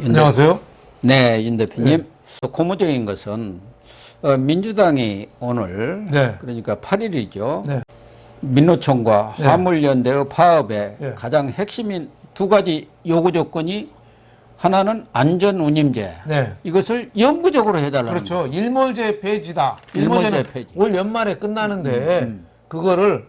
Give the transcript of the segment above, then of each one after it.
윤 안녕하세요. 네, 윤 대표님. 고무적인 것은 어, 민주당이 오늘 네. 그러니까 8일이죠. 네. 민노총과 네. 화물연대의 파업의 네. 가장 핵심인 두 가지 요구 조건이 하나는 안전운임제. 네. 이것을 영구적으로 해달라는 그렇죠. 일몰제 폐지다. 일몰제 폐지. 올 연말에 끝나는데 그거를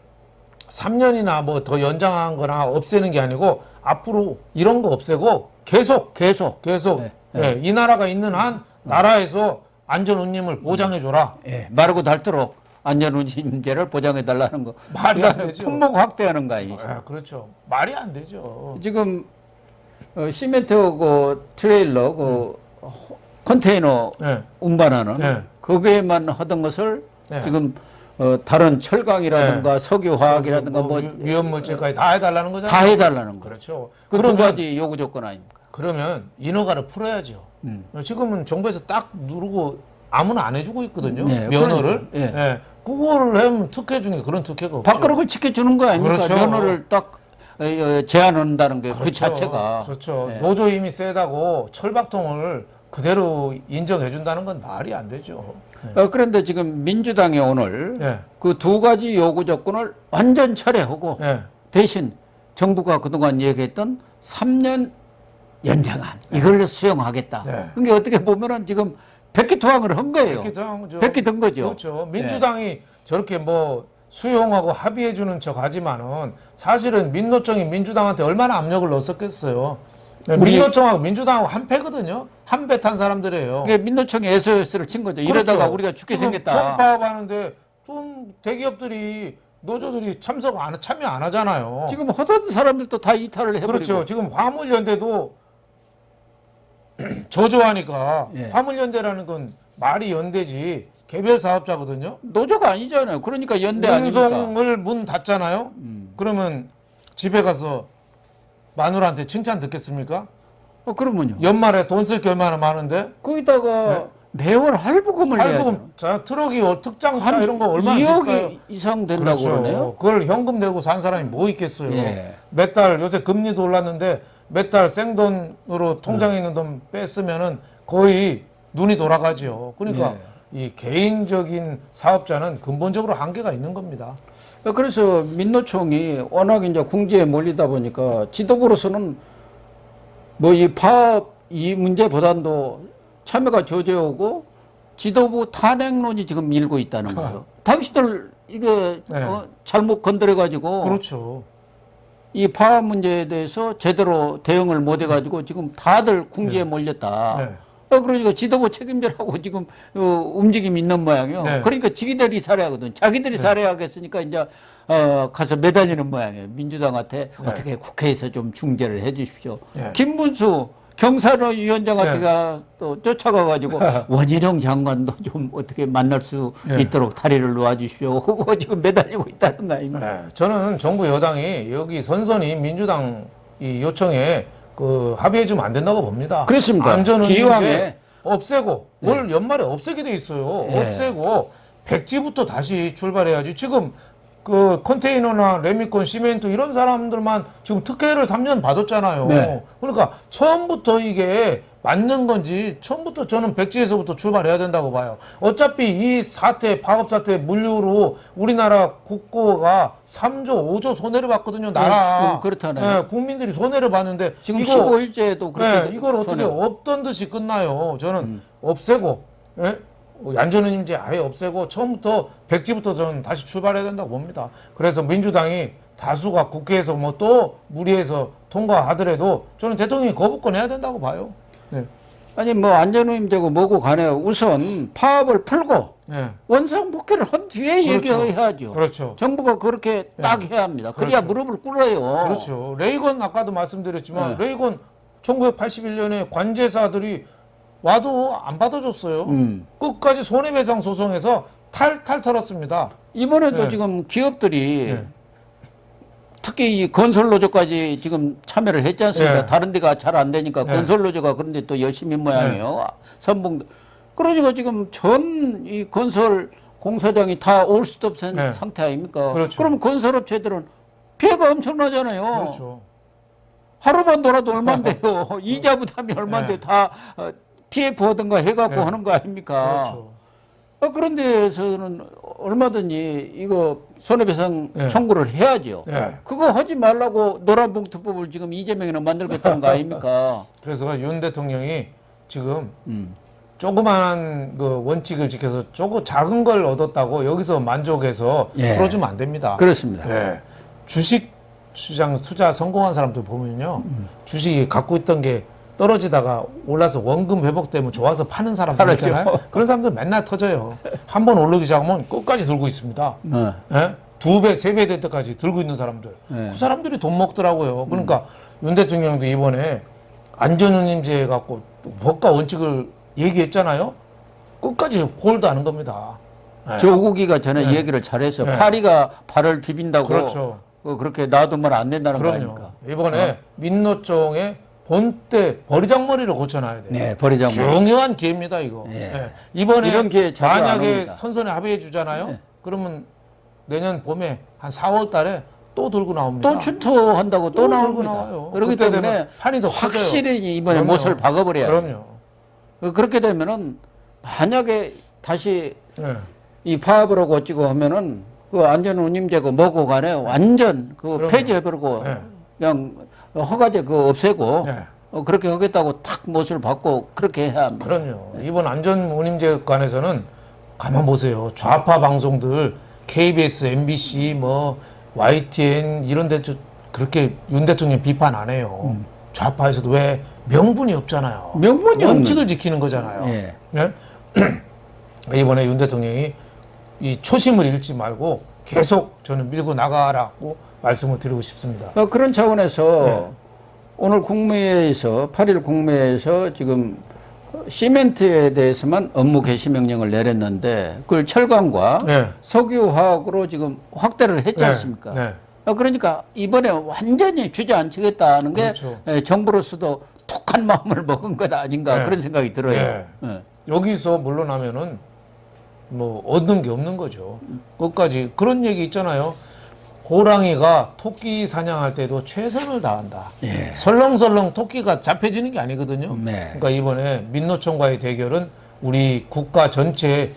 3년이나 뭐 더 연장한 거나 없애는 게 아니고 앞으로 이런 거 없애고 계속 계속. 계속 네. 예, 이 나라가 있는 한 나라에서 안전 운임을 보장해 줘라. 예, 마르고 닳도록 안전 운임제를 보장해 달라는 거. 말이 안 되죠. 품목 확대하는 거 아니죠. 예, 그렇죠. 말이 안 되죠. 지금 어, 시멘트 그 트레일러 그 컨테이너 예. 운반하는 네. 거기에만 하던 것을 네. 지금 어, 다른 철강이라든가 석유화학이라든가 뭐 위- 위험물질까지 다 해달라는 거잖아요. 다 해달라는 거예요. 그렇죠. 그 두 가지 요구 조건 아닙니까? 그러면 인허가를 풀어야죠. 음. 지금은 정부에서 딱 누르고 아무나 안 해주고 있거든요. 네, 면허를. 그러니까, 예. 예. 그거를 하면 특혜 중에 그런 특혜가 없죠. 밥그릇을 지켜주는 거 아닙니까? 그렇죠. 면허를 딱 어, 어, 제한한다는 게그 그렇죠. 자체가 그렇죠. 예. 노조 힘이 세다고 철박통을 그대로 인정해 준다는 건 말이 안 되죠. 어, 그런데 지금 민주당이 오늘 예. 그 두 가지 요구 조건을 완전 철회하고 예. 대신 정부가 그동안 얘기했던 3년 연장안 이걸 수용하겠다. 네. 그게 어떻게 보면은 지금 백기투항을 한 거예요. 백기 든 거죠. 백기 든 거죠. 그렇죠. 민주당이 저렇게 뭐 수용하고 합의해 주는 척 하지만은 사실은 민노총이 민주당한테 얼마나 압력을 넣었었겠어요. 네, 우리- 민노총하고 민주당하고 한 패거든요. 한 배 탄 사람들이에요. 그게 민노총이 SOS를 친 거죠. 이러다가 그렇죠. 우리가 죽게 지금 생겼다. 총파업 하는데 좀 대기업들이 노조들이 참석 안 참여 안 하잖아요. 지금 하던 사람들도 다 이탈을 해버리고. 그렇죠. 지금 화물연대도 저조하니까 예. 화물연대라는 건 말이 연대지 개별 사업자거든요. 노조가 아니잖아요. 그러니까 연대 아닙니까? 음. 운송을 문 닫잖아요. 그러면 집에 가서 마누라한테 칭찬 듣겠습니까? 어, 그러면요. 연말에 돈 쓸 게 얼마나 많은데 거기다가 매월 할부금을. 할부금 자 트럭이 어, 특장차 이런 거 얼마나 2억이 비싸요? 이상 된다고 그러네요 그걸 현금 내고 산 사람이 뭐 있겠어요. 예. 몇 달 요새 금리도 올랐는데 몇 달 생돈으로 통장에 있는 돈 뺐으면은 거의 눈이 돌아가죠. 그러니까 예. 이 개인적인 사업자는 근본적으로 한계가 있는 겁니다. 그래서 민노총이 워낙 이제 궁지에 몰리다 보니까 지도부로서는 뭐 이 파업 이 문제보단도 참여가 저조하고 지도부 탄핵론이 지금 밀고 있다는 거예요. 당신들 이게 네. 어, 잘못 건드려 가지고 그렇죠. 이 파업 문제에 대해서 제대로 대응을 못 해가지고 지금 다들 궁지에 몰렸다. 네. 어, 그러니까 지도부 책임자라고 지금 어, 움직임이 있는 모양이에요. 네. 그러니까 지기들이 살해하거든. 자기들이 살해하겠으니까 이제 어, 가서 매달리는 모양이에요. 민주당한테 어떻게 국회에서 좀 중재를 해 주십시오. 네. 김문수 경사노위원장한테 네. 가또 쫓아가가지고 원희룡 장관도 좀 어떻게 만날 수 네. 있도록 다리를 놓아 주십시오. 그거 지금 매달리고 있다는 거 아닙니까? 네. 저는 정부 여당이 여기 선선히 민주당 이 요청에 그 합의해주면 안 된다고 봅니다. 그렇습니다. 안전은 기왕에. 없애고 올 연말에 없애게 돼 있어요. 예. 없애고 백지부터 다시 출발해야지. 지금 그 컨테이너나 레미콘, 시멘트 이런 사람들만 지금 특혜를 3년 받았잖아요. 네. 그러니까 처음부터 이게 맞는 건지 처음부터 저는 백지에서부터 출발해야 된다고 봐요. 어차피 이 사태, 파업 사태 물류로 우리나라 국고가 3조, 5조 손해를 봤거든요. 나라. 지금 그렇다네요. 예, 국민들이 손해를 봤는데 지금 이거 15일째도 그렇게 네, 이걸 어떻게 없던 듯이 끝나요. 저는 음. 없애고 예? 얀전은임제 아예 없애고 처음부터 백지부터 저는 다시 출발해야 된다고 봅니다. 그래서 민주당이 다수가 국회에서 뭐 또 무리해서 통과하더라도 저는 대통령이 거부권 해야 된다고 봐요. 네. 아니 뭐 안전운임제고 뭐고 간에 우선 파업을 풀고 네. 원상복귀를 한 뒤에 그렇죠. 얘기해야죠. 그렇죠. 정부가 그렇게 딱 해야 합니다. 그래야 무릎을 꿇어요. 그렇죠. 레이건 아까도 말씀드렸지만 네. 레이건 1981년에 관제사들이 와도 안 받아줬어요. 음. 끝까지 손해배상 소송에서 탈탈 털었습니다. 이번에도 네. 지금 기업들이 네. 특히 이 건설노조까지 지금 참여를 했지 않습니까? 네. 다른 데가 잘 안 되니까 네. 건설노조가 그런데 또 열심히 모양이에요. 선봉. 그러니까 지금 전 이 건설 공사장이 다올 수도 없는 네. 상태 아닙니까? 그렇죠. 그럼 건설업체들은 피해가 엄청나잖아요. 그렇죠. 하루만 놀아도 얼만데요. 이자 부담이 얼만데 네. 다 어, PF 하든가 해갖고 네. 하는 거 아닙니까? 그렇죠. 어, 그런 데에서는 얼마든지 이거 손해배상 네. 청구를 해야죠. 네. 그거 하지 말라고 노란봉투법을 지금 이재명이는 만들겠다는 거 아닙니까? 그래서 윤 대통령이 지금 음. 조그마한 그 원칙을 지켜서 조금 작은 걸 얻었다고 여기서 만족해서 예. 풀어주면 안 됩니다. 그렇습니다. 예. 주식 시장 투자 성공한 사람들 보면요. 주식이 갖고 있던 게 떨어지다가 올라서 원금 회복되면 좋아서 파는 사람들. 있잖아요. 그런 사람들 맨날 터져요. 한 번 오르기 시작하면 끝까지 들고 있습니다. 어. 예? 두 배, 세 배 될 때까지 들고 있는 사람들. 네. 그 사람들이 돈 먹더라고요. 그러니까 윤 대통령도 이번에 안전운임제 갖고 법과 원칙을 얘기했잖아요. 끝까지 홀드하는 겁니다. 예. 조국이가 전에 얘기를 잘해서 네. 파리가 발을 비빈다고 그렇죠. 어, 그렇게 놔두면 안 된다는 거 그럼요. 아닙니까? 이번에 민노총의 본때 버리장머리를 고쳐놔야 돼요. 네, 버리자면 중요한 기회입니다, 이거. 예. 예. 이번에 이런 기회 자주 안 만약에 옵니다. 선선에 합의해 주잖아요. 네. 그러면 내년 봄에 한 4월 달에 또 들고 나옵니다. 또 출토한다고 또, 또 나옵니다. 나와요. 그렇기 그때 때문에 되면 판이 더 커져요. 확실히 이번에 그럼요. 못을 박아버려야 돼요. 그럼요. 그렇게 되면은 만약에 다시 예. 이 파업을 하고 어찌고 하면은 그 안전운임제고 뭐고 간에 완전 그 그럼요. 폐지해버리고 네. 그냥 허가제 그거 없애고 네. 어, 그렇게 하겠다고 탁 못을 받고 그렇게 해야 합니다. 그럼요. 이번 안전운임제 관해서는 가만 보세요. 좌파 방송들 KBS, MBC, 뭐 YTN 이런 데 저- 그렇게 윤 대통령 비판 안 해요. 좌파에서도 왜 명분이 없잖아요. 음. 명분이 원칙을 지키는 거잖아요. 예. 네? 이번에 윤 대통령이 이 초심을 잃지 말고 계속 저는 밀고 나가라고 말씀을 드리고 싶습니다. 어, 그런 차원에서 네. 오늘 국무회의에서 8일 국무회의에서 지금 시멘트에 대해서만 업무 개시 명령을 내렸는데 그걸 철강과 네. 석유화학으로 지금 확대를 했지 네. 않습니까? 네. 어, 그러니까 이번에 완전히 주저앉히겠다는 게 그렇죠. 에, 정부로서도 독한 마음을 먹은 것 아닌가 네. 그런 생각이 들어요. 네. 예. 여기서 물러나면은 뭐 얻는 게 없는 거죠. 끝까지 그런 얘기 있잖아요. 호랑이가 토끼 사냥할 때도 최선을 다한다. 예. 설렁설렁 토끼가 잡혀지는 게 아니거든요. 네. 그러니까 이번에 민노총과의 대결은 우리 국가 전체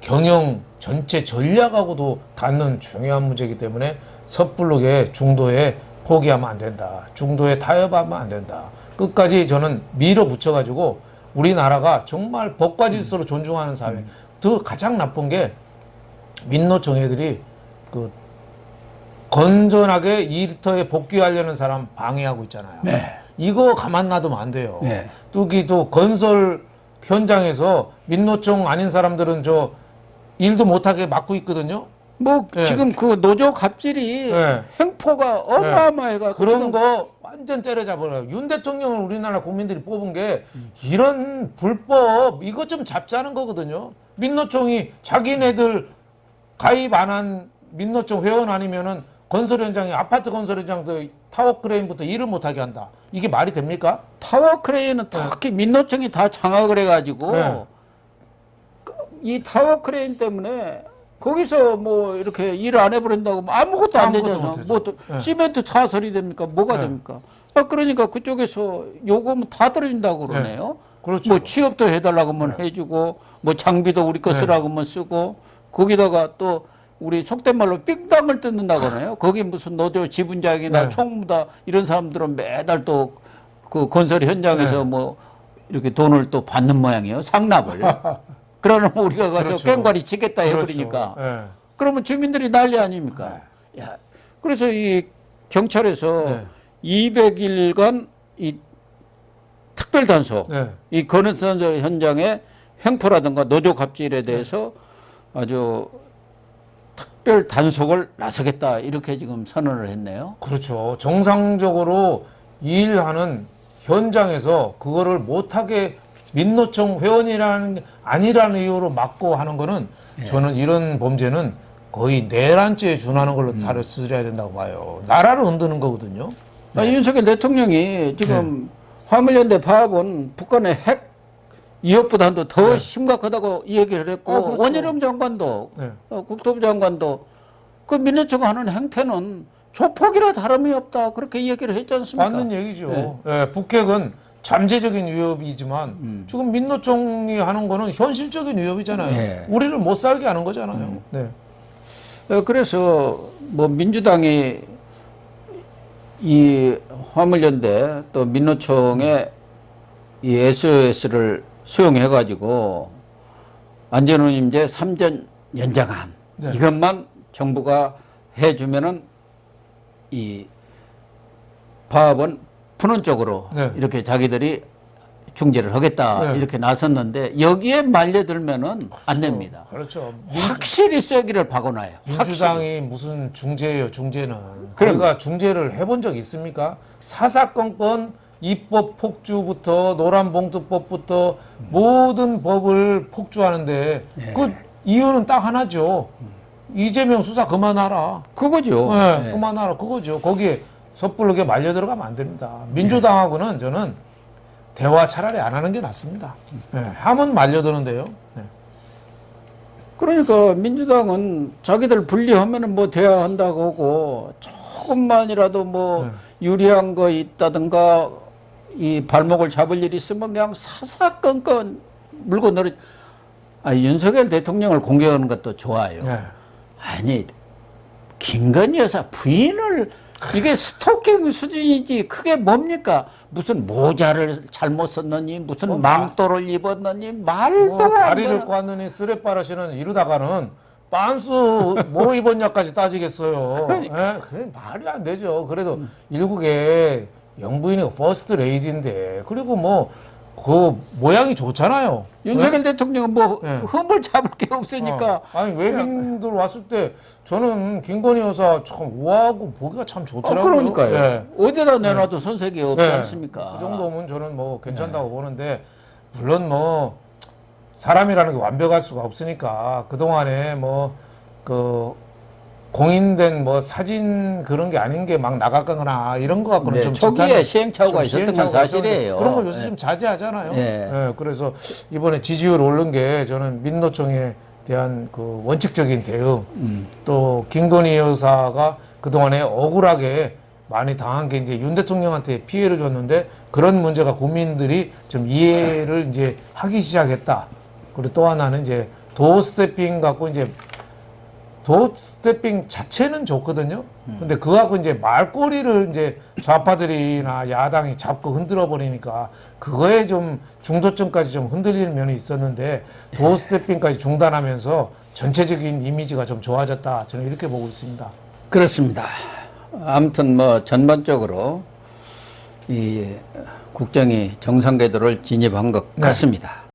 경영 전체 전략하고도 닿는 중요한 문제이기 때문에 섣불르게 중도에 포기하면 안 된다. 중도에 타협하면 안 된다. 끝까지 저는 밀어붙여가지고 우리나라가 정말 법과 질서로 존중하는 사회. 더 가장 나쁜 게 민노총 애들이 그 건전하게 일터에 복귀하려는 사람 방해하고 있잖아요. 네. 이거 가만 놔두면 안 돼요. 네. 또기 또 건설 현장에서 민노총 아닌 사람들은 저 일도 못하게 막고 있거든요. 뭐 네. 지금 그 노조 갑질이 네. 횡포가 어마어마해가 그런 거 완전 때려잡아요. 윤 대통령을 우리나라 국민들이 뽑은 게 이런 불법 이것 좀 잡자는 거거든요. 민노총이 자기네들 가입 안 한 민노총 회원 아니면은 건설 현장에 아파트 건설 현장도 타워 크레인부터 일을 못하게 한다. 이게 말이 됩니까? 타워 크레인은 특히 민노총이 다 장악을 해가지고 네. 그- 이 타워 크레인 때문에 거기서 뭐 이렇게 일을 안 해버린다고 뭐 아무것도 안 되잖아. 뭐 또 네. 시멘트 사설이 됩니까? 뭐가 네. 됩니까? 아 그러니까 그쪽에서 요금은 다 떨어진다고 그러네요. 그렇죠. 뭐 취업도 해달라고 하면 해주고 뭐 장비도 우리 거 네. 쓰라고 하면 쓰고 거기다가 또 우리 속된 말로 삥땅을 뜯는다 그러네요. 거기 무슨 노조 지분자이나 네. 총무다 이런 사람들은 매달 또 그 건설 현장에서 네. 뭐 이렇게 돈을 또 받는 모양이에요. 상납을. 그러면 우리가 가서 그렇죠. 깽과리 치겠다 그렇죠. 해버리니까 예. 그러면 주민들이 난리 아닙니까? 야, 그래서 이 경찰에서 네. 200일간 이 특별 단속, 네. 이 건설 현장의 횡포라든가 노조 갑질에 대해서 아주 특별 단속을 나서겠다 이렇게 지금 선언을 했네요. 그렇죠. 정상적으로 일하는 현장에서 그거를 못하게 민노총 회원이라는 게 아니라는 이유로 막고 하는 거는 저는 이런 범죄는 거의 내란죄에 준하는 걸로 다루어야 된다고 봐요. 나라를 흔드는 거거든요. 아, 윤석열 대통령이 지금 화물연대 파업은 북한의 핵 위협보다도 더 심각하다고 이 얘기를 했고 어, 그렇죠. 원희룡 장관도 네. 어, 국토부 장관도 그 민노총 하는 행태는 조폭이라 다름이 없다 그렇게 이야기를 했지 않습니까? 맞는 얘기죠. 네. 예, 북핵은 잠재적인 위협이지만 음. 지금 민노총이 하는 거는 현실적인 위협이잖아요. 네. 우리를 못 살게 하는 거잖아요. 음. 네. 어, 그래서 뭐 민주당이 이 화물연대 또 민노총의 이 SOS를 수용해 가지고 안전운임제 3전 연장안 네. 이것만 정부가 해주면은 이 파업은 푸는 쪽으로 네. 이렇게 자기들이 중재를 하겠다 네. 이렇게 나섰는데 여기에 말려들면은 안 됩니다. 그렇죠. 확실히 쐐기를 박아놔요. 확실히. 민주당이 무슨 중재예요, 중재는. 그럼- 우리가 중재를 해본 적 있습니까? 사사건건 입법 폭주부터 노란봉투법부터 모든 법을 폭주하는데 예. 그 이유는 딱 하나죠. 이재명 수사 그만하라. 그거죠. 네, 네. 그만하라. 그거죠. 거기에 섣부르게 말려 들어가면 안 됩니다. 민주당하고는 저는 대화 차라리 안 하는 게 낫습니다. 네, 하면 말려드는데요. 네. 그러니까 민주당은 자기들 분리하면은 뭐 대화한다고 하고 조금만이라도 뭐 네. 유리한 거 있다든가 이 발목을 잡을 일이 있으면 그냥 사사건건 물고 늘어. 아 윤석열 대통령을 공격하는 것도 좋아요. 네. 아니 김건희 여사 부인을 이게 스토킹 수준이지 그게 뭡니까 무슨 모자를 잘못 썼느니 무슨 뭐, 망토를 입었느니 말도 뭐안 다리를 꽈느니 쓰레빠라시는 이러다가는 빤스 뭐 입었냐까지 따지겠어요. 예, 그게 말이 안 되죠. 그래도 일국의 영부인이 퍼스트 레이디인데 그리고 뭐 그 모양이 좋잖아요. 윤석열 대통령은 뭐 네. 흠을 잡을 게 없으니까 어, 아니 외빈들 왔을 때 저는 김건희 여사 참 우아하고 보기가 참 어, 좋더라고요. 그러니까요. 예. 어디다 내놔도 손색이 없지 네. 않습니까? 그 정도면 저는 뭐 네. 괜찮다고 보는데 물론 뭐 사람이라는 게 완벽할 수가 없으니까 그 동안에 뭐 그 공인된 뭐 사진 그런 게 아닌 게 막 나갔거나 이런 거 갖고는 네, 좀 초기에 시행착오가 좀 있었던 건 사실이에요. 그런 걸 요새 네. 좀 자제하잖아요. 네. 예, 그래서 이번에 지지율 오른 게 저는 민노총에 대한 그 원칙적인 대응 음. 또 김건희 여사가 그동안에 억울하게 많이 당한 게 이제 윤 대통령한테 피해를 줬는데 그런 문제가 국민들이 좀 이해를 이제 하기 시작했다. 그리고 또 하나는 이제 도어 스태핑 갖고 이제 도어 스태핑 자체는 좋거든요. 근데 그거하고 이제 말꼬리를 이제 좌파들이나 야당이 잡고 흔들어 버리니까 그거에 좀 중도층까지 좀 흔들리는 면이 있었는데 도어 스태핑까지 중단하면서 전체적인 이미지가 좀 좋아졌다. 저는 이렇게 보고 있습니다. 그렇습니다. 아무튼 뭐 전반적으로 이 국정이 정상 궤도를 진입한 것 네. 같습니다.